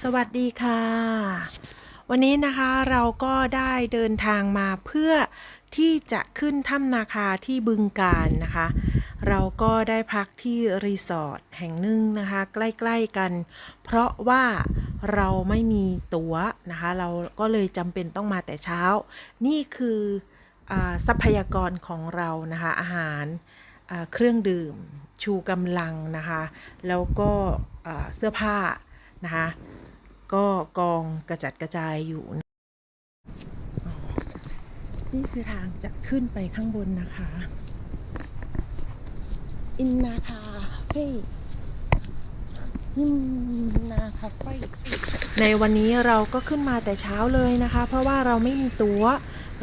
สวัสดีค่ะ วันนี้นะคะเราก็ได้เดินทางมาเพื่อที่จะขึ้นถ้ำนาคาที่บึงการนะคะ เราก็ได้พักที่รีสอร์ทแห่งหนึ่งนะคะ ใกล้ๆกัน เพราะว่าเราไม่มีตั๋วนะคะ เราก็เลยจำเป็นต้องมาแต่เช้า นี่คืออทรัพยากรของเรานะคะ อาหารเครื่องดื่ม ชูกำลังนะคะ แล้วก็เสื้อผ้านะคะ ก็กองกระจัดกระจายอยู่ นี่คือทางจะขึ้นไปข้างบนนะคะ อินนาคาเฟ่อินนาคาเฟ่ในวันนี้เราก็ขึ้นมาแต่เช้าเลยนะคะ เพราะว่าเราไม่มีตัว๋ว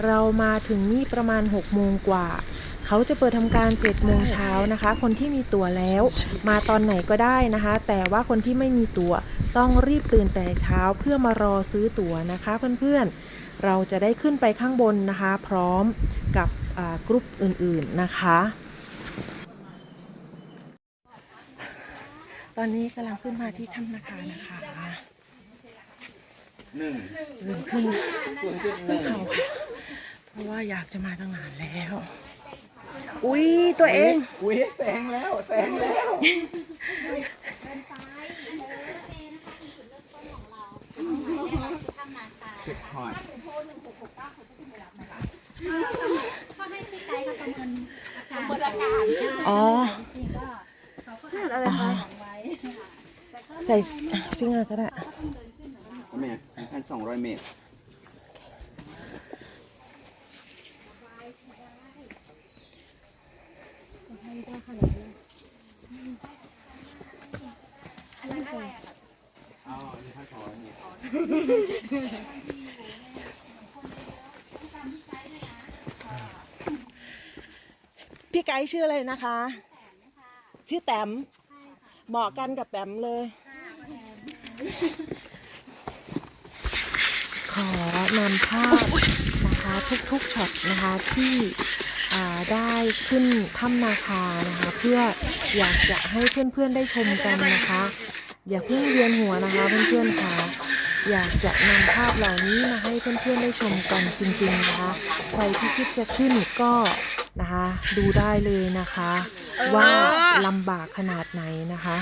เรามาถึงนี่ประมาณ6โมงกว่า เขาจะเปิดทำการ7โมงเช้านะคะ คนที่มีตั๋วแล้ว มาตอนไหนก็ได้นะคะ แต่ว่าคนที่ไม่มีตั๋ว ต้องรีบตื่นแต่เช้าเพื่อมารอซื้อตั๋วนะคะเพื่อนๆ เราจะได้ขึ้นไปข้างบนนะคะ พร้อมกับกรุ๊ปอื่นๆนะคะ ตอนนี้กำลังขึ้นมาที่ถ้ำนาคานะคะหนึ่งลืมขึ้นศูนย์จุดหนึ่งเขาค่ะเพราะว่าอยากจะมาตั้งนานแล้ว อุ๊ยตัวเอง อุ้ยแซงแล้วแซงแล้ว ถ้ำนาคาเช็คพอยต์ก็ให้พี่ไกด์เขาประเมินอาการอ๋อจริงๆก็เขาก็ให้อะไรคะไว้ใส่ฟิงเกอร์ก็ได้แม่พันสองร้อยเมตรอ๋อนี่พันสองร้อยเมตร พี่ไกด์ชื่ออะไรนะคะ ชื่อแตมเหมาะกันกับแตมเลย ขอนำภาพนะคะทุกๆช็อตนะคะที่ได้ขึ้นถ้ำนาคานะคะ เพื่ออยากจะให้เพื่อนๆได้ชมกันนะคะ อย่าเพิ่งเวียนหัวนะคะเพื่อนๆค่ะอยากจะนำภาพเหล่านี้มาให้เพื่อนๆได้ชมกันจริงๆนะคะ ใครที่คิดจะขึ้นก็ นะคะ ดูได้เลยนะคะ ว่าลำบากขนาดไหนนะคะ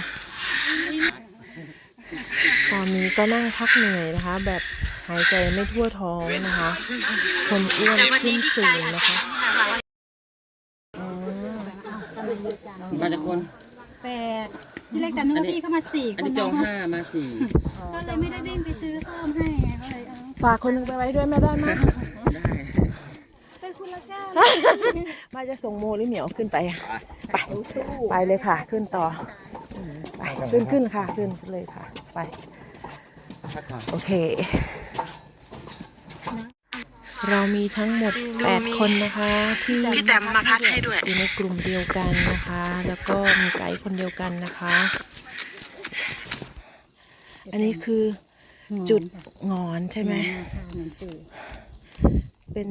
ตอนนี้ก็นั่งพักเหนื่อยนะคะ แบบหายใจไม่ทั่วท้องนะคะ คนอ้วนขึ้นสูงนะคะอ๋อมาจากคนแปดที่เล็กแต่นึกว่าพี่เข้ามาสี่อันคนนี้จองเนาะห้ามาสี่ก็เลยไม่ได้เด้งไปซื้อเพิ่มให้ไงก็เลยเออฝากคนหนึงไปไว้ด้วยไม่ได้ไหมย ได้ เป็นคุณละแก้ว มาจะส่งโมหรือเหมียวขึ้นไปอะไปไปเลยค่ะ ขึ้นต่อไปขึ้นขึ้นค่ะ ขึ้นเลยค่ะ ไปพักก่อนโอเค เรามีทั้งหมด 8 คนนะคะที่พี่แต้มมาพัดให้ด้วยอยู่ในกลุ่มเดียวกันนะคะ แล้วก็มีไกด์คนเดียวกันนะคะ อันนี้คือจุดงอนใช่ไหมเหมือนปู่เป็น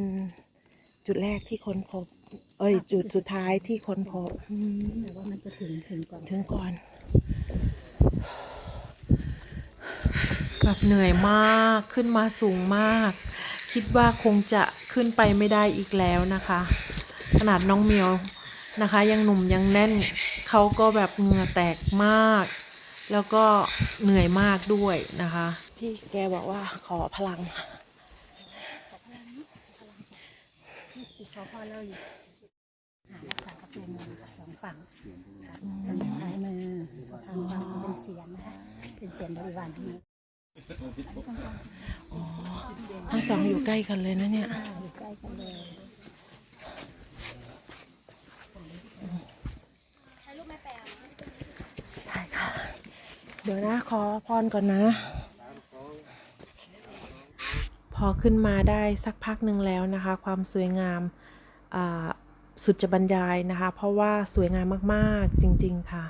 จุดแรกที่ค้นพบ เอ้ย จุดสุดท้ายที่ค้นพบอืมแต่ว่ามันจะถึงถึงก่อนถึงก่อนแบบเหนื่อยมากขึ้นมาสูงมาก คิดว่าคงจะขึ้นไปไม่ได้อีกแล้วนะคะ ขนาดน้องเมียวนะคะ ยังหนุ่มยังแน่นเขาก็แบบเหงื่อแตกมาก แล้วก็เหนื่อยมากด้วยนะคะ พี่แกบอกว่าขอพลัง ขอพร เราอยู่หารักษากับตัวมือสองฝั่งทางซ้ายมือทางฝั่งเป็นเสียงนะคะเป็นเสียงบริวารทั้งนั้นทั้งสองอยู่ใกล้กันเลยนะเนี่ยอยู่ใกล้กันเลยได้ค่ะเดี๋ยวนะขอพรก่อนนะ พอขึ้นมาได้สักพักหนึ่งแล้วนะคะ ความสวยงามอ่า สุดจะบรรยายนะคะ เพราะว่าสวยงามมากๆจริง ๆ ค่ะ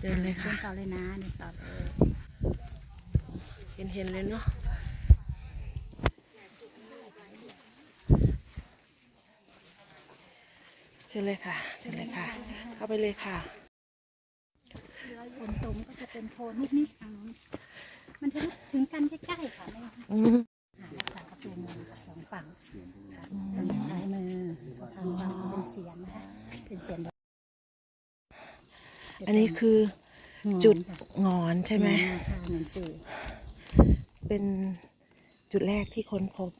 เดินเลยค่ะต่อเลยนะเดินต่อเลยเห็นเห็นเลยเนาะเชิญเลยค่ะเชิญเลยค่ะ เข้าไปเลยค่ะโคนตมก็จะเป็นโคนนิดๆทางนู้นมันถึงถึงกันใกล้ๆค่ะไม่ อืม หารักษากับตัวมือค่ะสองฝั่งค่ะทางซ้ายมือทางขวาเป็นเสียนนะคะเป็นเสียน อันนี้คือจุดงอนใช่ไหมค่ะเหมือนปู่เป็นจุดแรกที่ค้นพบ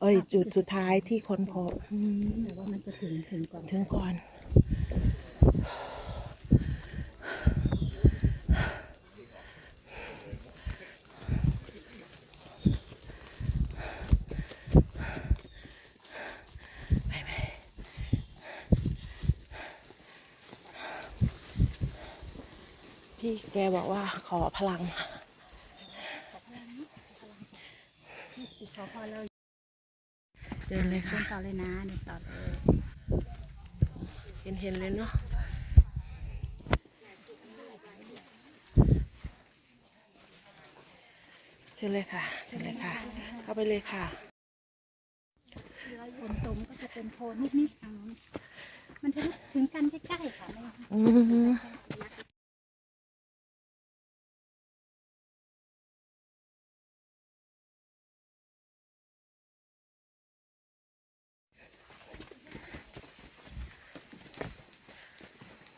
เอ้ย จุดสุดท้ายที่ค้นพบอืมแต่ว่ามันจะถึงถึงก่อนถึงก่อน พี่แกบอกว่าขอพลัง ขอพอเราเดินเลยเดิค่ะนต่อเลยนะเดินต่อเลยเห็นเห็นเลยเนาะเชิญเลยค่ะเชิญเลยค่ะ เข้าไปเลยค่ะโคนตมก็จะเป็นโคนนิดๆทางนู้นมันถึงถึงกันใกล้ๆค่ะไม่ อืม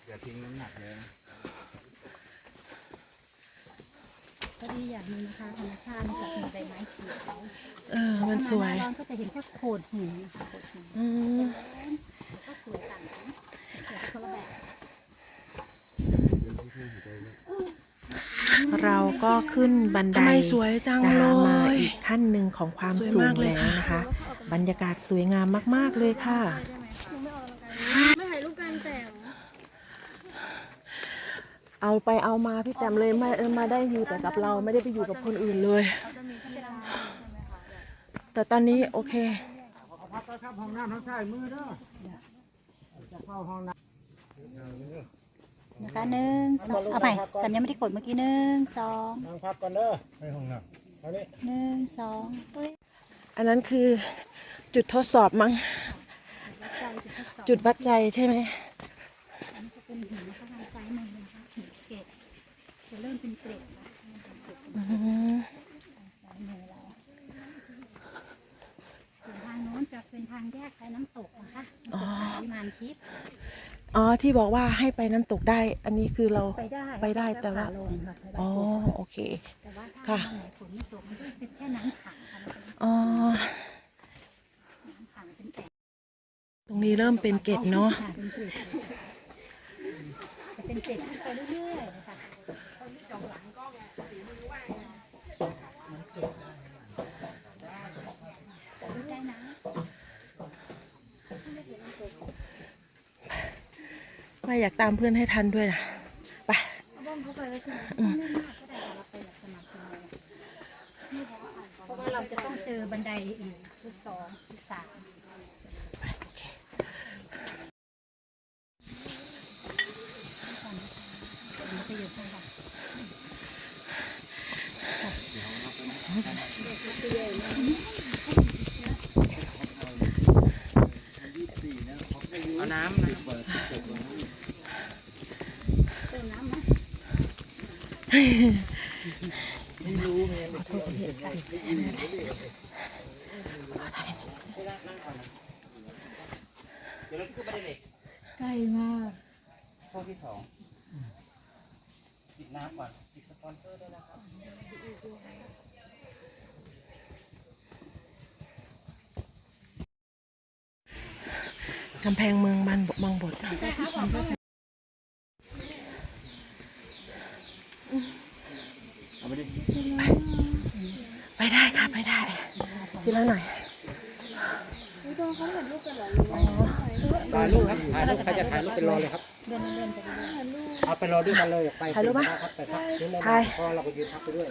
อย่าทิ้ง น้ำหนักเลยนะก็ดีอย่างหนึงนะคะธรรมชาติมันจะมีใบไม้เขียวเออ มันสวย ถ้าหน้าร้อนก็จะเห็นแค่โขดหินนะคะโขดหินอืมก็สวยต่างกันสวยคนละแบบเราก็ขึ้นบันไดทำไมสวยจังนะคะเลยมาอีกขั้นหนึ่งของความสวยสูงมากเลยแล้วค่ะ นะคะ บรรยากาศสวยงามมาก ๆ เลยค่ะไม่ถ่ายรูปการแต่ง เอาไปเอามาพี่แต้มเลยมามาได้อยู่แต่กับเราไม่ได้ไปอยู่กับคนอื่นเลย แต่ตอนนี้โอเคพักก็ครับห้องน้ำทางซ้ายมือเด้อจะเข้าห้องน้นะคะหนึ่งสองเอาใหม่แต่ยังไม่ได้กดเมื่อกี้หนึ่งสองำนั่งพักก่อนเด้อไปห้องน้ำอันนี้หนึ่งสองอันนั้นคือจุดทดสอบมั้งจุดวัดใจใช่ไหม เริ่มเป็นเกล็ดแล้วนะคะเกล็ดเป็นอืมซ้ายมือเราส่วนทางโน้นจะเป็นทางแยกไปน้ำตกนะคะน้ำตกผาวิมานทิพย์อ๋อที่บอกว่าให้ไปน้ำตกได้ อันนี้คือเรา ไปได้ไปได้แต่ว่าขาลงค่ะไปได้อ๋อโอเค แต่ว่าถ้าค่ะ วันไหนฝนไม่ตกมันก็เป็นแค่น้ำขังค่ะมันเป็นอ๋อน้ำขังเป็นแอ่งตรงนี้เริ่มเป็นเกตเนาะ ค่ะเป็นเกล็ดจะเป็นเกล็ดขึ้นไปเรื่อยๆนะคะได้นะ ไม่อยากตามเพื่อนให้ทันด้วยนะไปบ้อเราไปแบบสม่ำเสมอเพราะว่าเราจะต้องเจอบันไดอีกชุดสองชุดสามโอเคเอาน้ำนะ ใกล้มากข้อที่สองปิดน้ำก่อนปิดสปอนเซอร์ด้วยนะครับกำแพงเมืองบางบางบท เอา ไปดิไปได้ค่ะไปได้ทีละหน่อยถ่ายรูปครับถ่ายรูปใครจะถ่ายรูปไปรอเลยครับเดินเดินไปเรื่อยเอาไปรอด้วยกันเลยไปถ่ายรูปปะครับไปครับเดี๋วเรถ่ายพอเราก็ยืนพักไปด้วย